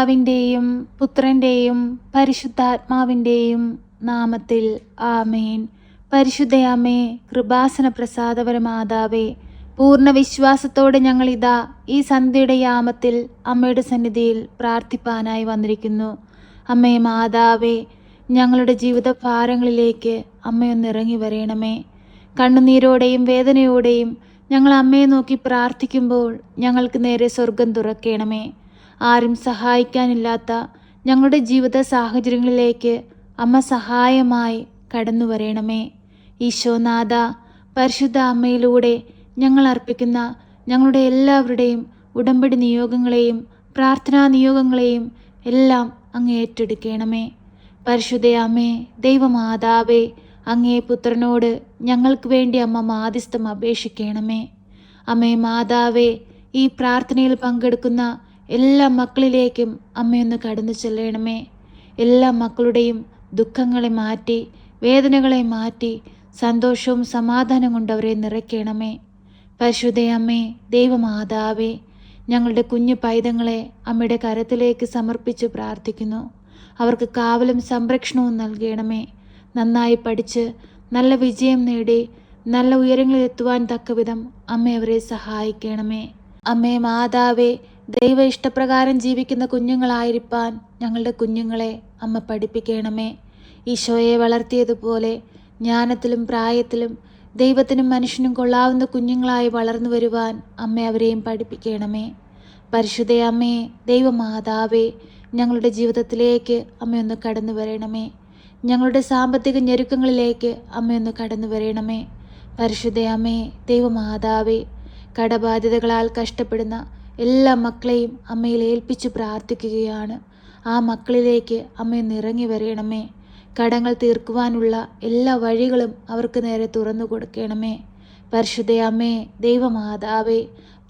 പിതാവിന്റെയും പുത്രന്റെയും പരിശുദ്ധാത്മാവിന്റെയും നാമത്തിൽ ആമേൻ. പരിശുദ്ധയാമേ കൃപാസന പ്രസാദപരമാതാവേ പൂർണ വിശ്വാസത്തോടെ ഞങ്ങളിതാ ഈ സന്ധ്യയുടെ യാമത്തിൽ അമ്മയുടെ സന്നിധിയിൽ പ്രാർത്ഥിപ്പാനായി വന്നിരിക്കുന്നു. അമ്മേ മാതാവേ ഞങ്ങളുടെ ജീവിത ഭാരങ്ങളിലേക്ക് അമ്മയൊന്ന് ഇറങ്ങി വരയണമേ കണ്ണുനീരോടെയും വേദനയോടെയും ഞങ്ങൾ അമ്മയെ നോക്കി പ്രാർത്ഥിക്കുമ്പോൾ ഞങ്ങൾക്ക് നേരെ സ്വർഗം തുറക്കണമേ. ആരും സഹായിക്കാനില്ലാത്ത ഞങ്ങളുടെ ജീവിത സാഹചര്യങ്ങളിലേക്ക് അമ്മ സഹായമായി കടന്നു വരയണമേ ഈശോനാഥ പരിശുദ്ധ അമ്മയിലൂടെ ഞങ്ങൾ അർപ്പിക്കുന്ന ഞങ്ങളുടെ എല്ലാവരുടെയും ഉടമ്പടി നിയോഗങ്ങളെയും പ്രാർത്ഥനാ നിയോഗങ്ങളെയും എല്ലാം അങ്ങ് ഏറ്റെടുക്കണമേ. പരിശുദ്ധ അമ്മേ ദൈവമാതാവേ അങ്ങേ പുത്രനോട് ഞങ്ങൾക്ക് വേണ്ടി അമ്മ മാധ്യസ്ഥം അപേക്ഷിക്കണമേ. അമ്മേ മാതാവേ ഈ പ്രാർത്ഥനയിൽ പങ്കെടുക്കുന്ന എല്ലാ മക്കളിലേക്കും അമ്മയൊന്ന് കടന്നു ചെല്ലണമേ. എല്ലാ മക്കളുടെയും ദുഃഖങ്ങളെ മാറ്റി വേദനകളെ മാറ്റി സന്തോഷവും സമാധാനം കൊണ്ട് അവരെ നിറയ്ക്കണമേ. പരിശുദ്ധയമ്മേ ദൈവമാതാവേ ഞങ്ങളുടെ കുഞ്ഞു പൈതങ്ങളെ അമ്മയുടെ കരത്തിലേക്ക് സമർപ്പിച്ച് പ്രാർത്ഥിക്കുന്നു. അവർക്ക് കാവലും സംരക്ഷണവും നൽകണമേ. നന്നായി പഠിച്ച് നല്ല വിജയം നേടി നല്ല ഉയരങ്ങളിൽ എത്തുവാൻ തക്കവിധം അമ്മ അവരെ സഹായിക്കണമേ. അമ്മേ മാതാവേ ദൈവ ഇഷ്ടപ്രകാരം ജീവിക്കുന്ന കുഞ്ഞുങ്ങളായിരിക്കാൻ ഞങ്ങളുടെ കുഞ്ഞുങ്ങളെ അമ്മ പഠിപ്പിക്കണമേ. ഈശോയെ വളർത്തിയതുപോലെ ജ്ഞാനത്തിലും പ്രായത്തിലും ദൈവത്തിനും മനുഷ്യനും കൊള്ളാവുന്ന കുഞ്ഞുങ്ങളായി വളർന്നു വരുവാൻ അമ്മ അവരെയും പഠിപ്പിക്കണമേ. പരിശുദ്ധ അമ്മേ ദൈവമാതാവേ ഞങ്ങളുടെ ജീവിതത്തിലേക്ക് അമ്മയൊന്ന് കടന്നു വരണമേ. ഞങ്ങളുടെ സാമ്പത്തിക ഞെരുക്കങ്ങളിലേക്ക് അമ്മയൊന്ന് കടന്നു വരണമേ. പരിശുദ്ധ അമ്മേ ദൈവമാതാവേ കടബാധ്യതകളാൽ കഷ്ടപ്പെടുന്ന എല്ലാ മക്കളെയും അമ്മയിൽ ഏൽപ്പിച്ചു പ്രാർത്ഥിക്കുകയാണ്. ആ മക്കളിലേക്ക് അമ്മ നിറങ്ങി വരണമേ. കടങ്ങൾ തീർക്കുവാനുള്ള എല്ലാ വഴികളും അവർക്ക് നേരെ തുറന്നു കൊടുക്കണമേ. പരിശുദ്ധ അമ്മേ ദൈവമാതാവേ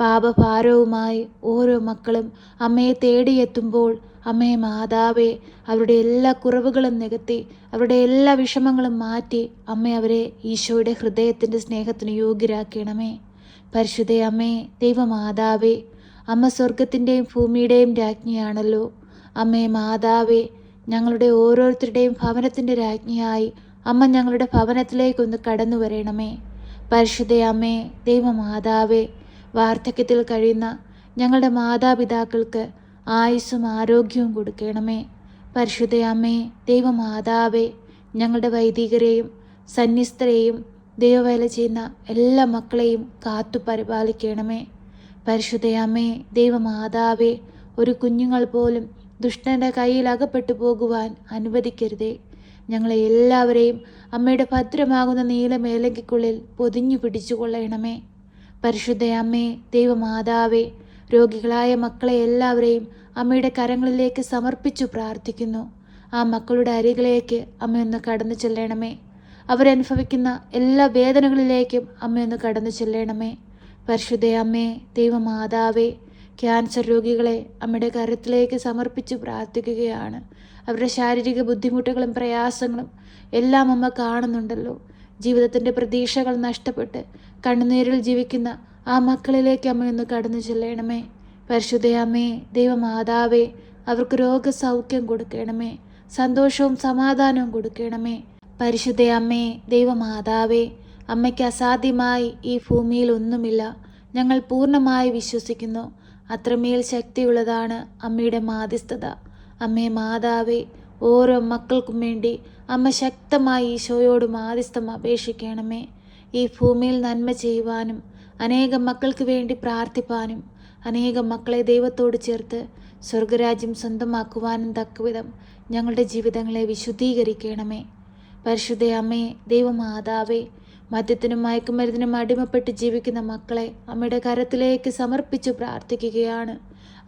പാപഭാരവുമായി ഓരോ മക്കളും അമ്മയെ തേടിയെത്തുമ്പോൾ അമ്മേ മാതാവേ അവരുടെ എല്ലാ കുറവുകളും നികത്തി അവരുടെ എല്ലാ വിഷമങ്ങളും മാറ്റി അമ്മ അവരെ ഈശോയുടെ ഹൃദയത്തിന്റെ സ്നേഹത്തിന് യോഗ്യരാക്കണമേ. പരിശുദ്ധ അമ്മേ ദൈവമാതാവേ അമ്മ സ്വർഗത്തിന്റെയും ഭൂമിയുടെയും രാജ്ഞിയാണല്ലോ. അമ്മേ മാതാവേ ഞങ്ങളുടെ ഓരോരുത്തരുടെയും ഭവനത്തിന്റെ രാജ്ഞിയായി അമ്മ ഞങ്ങളുടെ ഭവനത്തിലേക്കൊന്ന് കടന്നു വരണമേ പരിശുദ്ധ അമ്മേ ദൈവ ദൈവമാതാവേ വാർദ്ധക്യത്തിൽ കഴിയുന്ന ഞങ്ങളുടെ മാതാപിതാക്കൾക്ക് ആയുസ്സും ആരോഗ്യവും കൊടുക്കണമേ. പരിശുദ്ധ അമ്മേ ദൈവ ദൈവമാതാവേ ഞങ്ങളുടെ വൈദികരെയും സന്യസ്തരെയും ദൈവവേല ചെയ്യുന്ന എല്ലാ മക്കളെയും കാത്തു പരിപാലിക്കണമേ പരിശുദ്ധ അമ്മേ ദൈവമാതാവേ ഒരു കുഞ്ഞുങ്ങൾ പോലും ദുഷ്ടന്റെ കയ്യിൽ അകപ്പെട്ടു പോകുവാൻ അനുവദിക്കരുതേ. ഞങ്ങളെ എല്ലാവരെയും അമ്മയുടെ ഭദ്രമാകുന്ന നീലമേലങ്കിക്കുള്ളിൽ പൊതിഞ്ഞു പിടിച്ചു പരിശുദ്ധയമ്മേ പരിശുദ്ധ ദൈവമാതാവേ രോഗികളായ മക്കളെ എല്ലാവരെയും അമ്മയുടെ കരങ്ങളിലേക്ക് സമർപ്പിച്ചു പ്രാർത്ഥിക്കുന്നു. ആ മക്കളുടെ അരികിലേക്ക് അമ്മയൊന്ന് കടന്നു ചെല്ലണമേ. അവരനുഭവിക്കുന്ന എല്ലാ വേദനകളിലേക്കും അമ്മയൊന്ന് കടന്നു ചെല്ലണമേ. പരിശുദ്ധ അമ്മേ ദൈവമാതാവേ ക്യാൻസർ രോഗികളെ അമ്മയുടെ കരത്തിലേക്ക് സമർപ്പിച്ച് പ്രാർത്ഥിക്കുകയാണ്. അവരുടെ ശാരീരിക ബുദ്ധിമുട്ടുകളും പ്രയാസങ്ങളും എല്ലാം അമ്മ കാണുന്നുണ്ടല്ലോ. ജീവിതത്തിന്റെ പ്രതീക്ഷകൾ നഷ്ടപ്പെട്ട് കണ്ണുനീരിൽ ജീവിക്കുന്ന ആ മക്കളിലേക്ക് അമ്മയൊന്ന് കടന്നു ചെല്ലണമേ. പരിശുദ്ധയമ്മേ ദൈവമാതാവേ അവർക്ക് രോഗസൗഖ്യം കൊടുക്കണമേ. സന്തോഷവും സമാധാനവും കൊടുക്കണമേ. പരിശുദ്ധയമ്മേ ദൈവമാതാവേ അമ്മയ്ക്ക് അസാധ്യമായി ഈ ഭൂമിയിൽ ഒന്നുമില്ല. ഞങ്ങൾ പൂർണമായി വിശ്വസിക്കുന്നു. അത്രമേൽ ശക്തിയുള്ളതാണ് അമ്മയുടെ മാധ്യസ്ഥത. അമ്മേ മാതാവേ ഓരോ മക്കൾക്കും വേണ്ടി അമ്മ ശക്തമായി ഈശോയോട് മാധ്യസ്ഥം അപേക്ഷിക്കണമേ. ഈ ഭൂമിയിൽ നന്മ ചെയ്യുവാനും അനേകം മക്കൾക്ക് വേണ്ടി പ്രാർത്ഥിപ്പാനും അനേകം മക്കളെ ദൈവത്തോട് ചേർത്ത് സ്വർഗരാജ്യം സ്വന്തമാക്കുവാനും തക്കവിധം ഞങ്ങളുടെ ജീവിതങ്ങളെ വിശുദ്ധീകരിക്കണമേ. പരിശുദ്ധ അമ്മേ ദൈവമാതാവേ മദ്യത്തിനും മയക്കുമരുന്നിനും അടിമപ്പെട്ട് ജീവിക്കുന്ന മക്കളെ അമ്മയുടെ കരത്തിലേക്ക് സമർപ്പിച്ചു പ്രാർത്ഥിക്കുകയാണ്.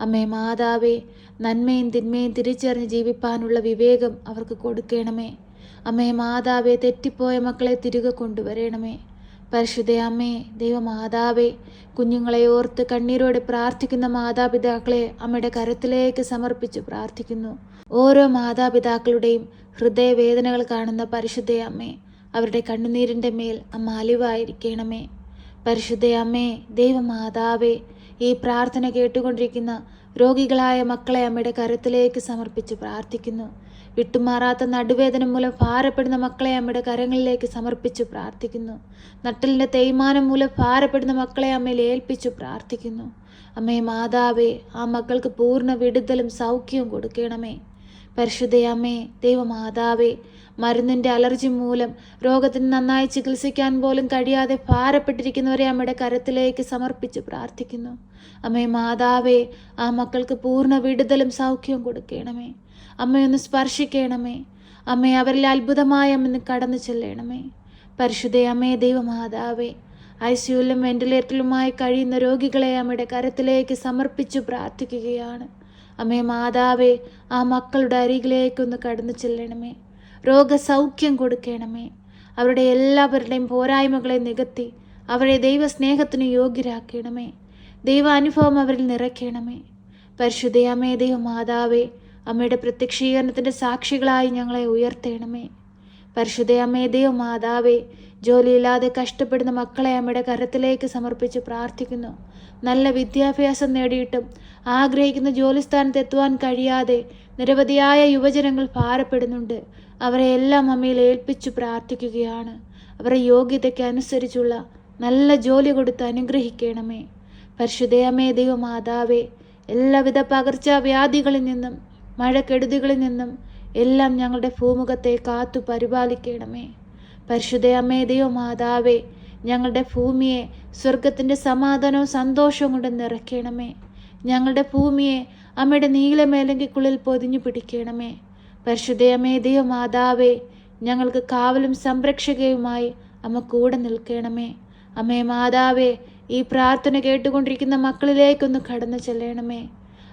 അമ്മേ മാതാവേ നന്മയും തിന്മയും തിരിച്ചറിഞ്ഞ് ജീവിപ്പാനുള്ള വിവേകം അവർക്ക് കൊടുക്കണമേ. അമ്മേ മാതാവേ തെറ്റിപ്പോയ മക്കളെ തിരികെ കൊണ്ടുവരണമേ. പരിശുദ്ധ അമ്മേ ദൈവമാതാവേ കുഞ്ഞുങ്ങളെ ഓർത്ത് കണ്ണീരോടെ പ്രാർത്ഥിക്കുന്ന മാതാപിതാക്കളെ അമ്മയുടെ കരത്തിലേക്ക് സമർപ്പിച്ച് പ്രാർത്ഥിക്കുന്നു. ഓരോ മാതാപിതാക്കളുടെയും ഹൃദയവേദനകൾ കാണുന്ന പരിശുദ്ധ അമ്മേ അവരുടെ കണ്ണുനീരിന്റെ മേൽ അമ്മ അലിവായിരിക്കണമേ. പരിശുദ്ധ അമ്മേ ദൈവമാതാവേ ഈ പ്രാർത്ഥന കേട്ടുകൊണ്ടിരിക്കുന്ന രോഗികളായ മക്കളെ അമ്മയുടെ കരത്തിലേക്ക് സമർപ്പിച്ച് പ്രാർത്ഥിക്കുന്നു. വിട്ടുമാറാത്ത നടുവേദന മൂലം ഭാരപ്പെടുന്ന മക്കളെ അമ്മയുടെ കരങ്ങളിലേക്ക് സമർപ്പിച്ച് പ്രാർത്ഥിക്കുന്നു. നട്ടലിന്റെ തേയ്മാനം മൂലം ഭാരപ്പെടുന്ന മക്കളെ അമ്മയിൽ ഏൽപ്പിച്ചു പ്രാർത്ഥിക്കുന്നു. അമ്മേ മാതാവേ ആ മക്കൾക്ക് പൂർണ വിടുതലും സൗഖ്യവും കൊടുക്കണമേ. പരിശുദ്ധയമ്മേ ദൈവമാതാവേ മരുന്നിന്റെ അലർജി മൂലം രോഗത്തിന് നന്നായി ചികിത്സിക്കാൻ പോലും കഴിയാതെ ഭാരപ്പെട്ടിരിക്കുന്നവരെ അമ്മയുടെ കരത്തിലേക്ക് സമർപ്പിച്ച് പ്രാർത്ഥിക്കുന്നു. അമ്മേ മാതാവേ ആ മക്കൾക്ക് പൂർണ വിടുതലും സൗഖ്യവും കൊടുക്കണമേ. അമ്മയൊന്ന് സ്പർശിക്കണമേ. അമ്മേ അവരിൽ അത്ഭുതമായ അമ്മ കടന്നു ചെല്ലണമേ. പരിശുദ്ധയമ്മേ ദൈവമാതാവേ ഐ സിയുലും വെന്റിലേറ്ററിലുമായി കഴിയുന്ന രോഗികളെ അമ്മയുടെ കരത്തിലേക്ക് സമർപ്പിച്ചു പ്രാർത്ഥിക്കുകയാണ്. അമ്മേ മാതാവേ ആ മക്കളുടെ അരികിലേക്കൊന്ന് കടന്നു ചെല്ലണമേ. രോഗസൗഖ്യം കൊടുക്കണമേ. അവരുടെ എല്ലാവരുടെയും പോരായ്മകളെ നികത്തി അവരെ ദൈവസ്നേഹത്തിന് യോഗ്യരാക്കണമേ. ദൈവാനുഭവം അവരിൽ നിറയ്ക്കണമേ. പരിശുദ്ധയമ്മേ ദൈവമാതാവേ അമ്മയുടെ പ്രത്യക്ഷീകരണത്തിന്റെ സാക്ഷികളായി ഞങ്ങളെ ഉയർത്തണമേ. പരിശുദ്ധയമ്മേ ദൈവമാതാവേ ജോലിയില്ലാതെ കഷ്ടപ്പെടുന്ന മക്കളെ അമ്മയുടെ കരത്തിലേക്ക് സമർപ്പിച്ച് പ്രാർത്ഥിക്കുന്നു. നല്ല വിദ്യാഭ്യാസം നേടിയിട്ടും ആഗ്രഹിക്കുന്ന ജോലിസ്ഥാനത്ത് എത്തുവാൻ കഴിയാതെ നിരവധിയായ യുവജനങ്ങൾ ഭാരപ്പെടുന്നുണ്ട്. അവരെ എല്ലാം അമ്മയിൽ ഏൽപ്പിച്ചു പ്രാർത്ഥിക്കുകയാണ്. അവരെ യോഗ്യതയ്ക്ക് അനുസരിച്ചുള്ള നല്ല ജോലി കൊടുത്ത് അനുഗ്രഹിക്കണമേ. പരിശുദ്ധയമ്മേ ദൈവമാതാവേ എല്ലാവിധ പകർച്ചവ്യാധികളിൽ നിന്നും മഴക്കെടുതികളിൽ നിന്നും എല്ലാം ഞങ്ങളുടെ ഭൂമുഖത്തെ കാത്തു പരിപാലിക്കണമേ. പരിശുദ്ധയമ്മേ ദൈവമാതാവേ ഞങ്ങളുടെ ഭൂമിയെ സ്വർഗത്തിന്റെ സമാധാനവും സന്തോഷവും കൊണ്ട് നിറയ്ക്കണമേ. ഞങ്ങളുടെ ഭൂമിയെ അമ്മയുടെ നീലമേലങ്കിക്കുള്ളിൽ പൊതിഞ്ഞു പിടിക്കണമേ. പരിശുദ്ധയമ്മേ ദൈവമാതാവേ ഞങ്ങൾക്ക് കാവലും സംരക്ഷകയുമായി അമ്മ കൂടെ നിൽക്കണമേ. അമ്മേ മാതാവേ ഈ പ്രാർത്ഥന കേട്ടുകൊണ്ടിരിക്കുന്ന മക്കളിലേക്കൊന്ന് കടന്നു ചെല്ലണമേ.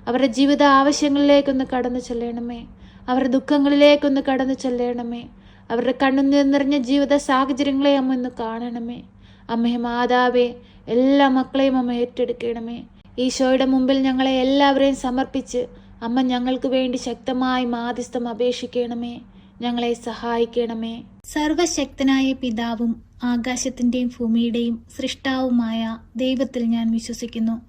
അവരുടെ ജീവിത ആവശ്യങ്ങളിലേക്കൊന്ന് കടന്നു ചെല്ലണമേ. അവരുടെ ദുഃഖങ്ങളിലേക്കൊന്ന് കടന്നു ചെല്ലണമേ. അവരുടെ കണ്ണുനീർ നിറഞ്ഞ ജീവിത സാഹചര്യങ്ങളെ അമ്മ ഒന്ന് കാണണമേ. അമ്മയെ മാതാവേ എല്ലാ മക്കളെയും അമ്മ ഏറ്റെടുക്കണമേ. ഈശോയുടെ മുമ്പിൽ ഞങ്ങളെ എല്ലാവരെയും സമർപ്പിച്ച് അമ്മ ഞങ്ങൾക്ക് വേണ്ടി ശക്തമായി മാധ്യസ്ഥം അപേക്ഷിക്കണമേ. ഞങ്ങളെ സഹായിക്കണമേ. സർവശക്തനായ പിതാവും ആകാശത്തിന്റെയും ഭൂമിയുടെയും സൃഷ്ടാവുമായ ദൈവത്തിൽ ഞാൻ വിശ്വസിക്കുന്നു.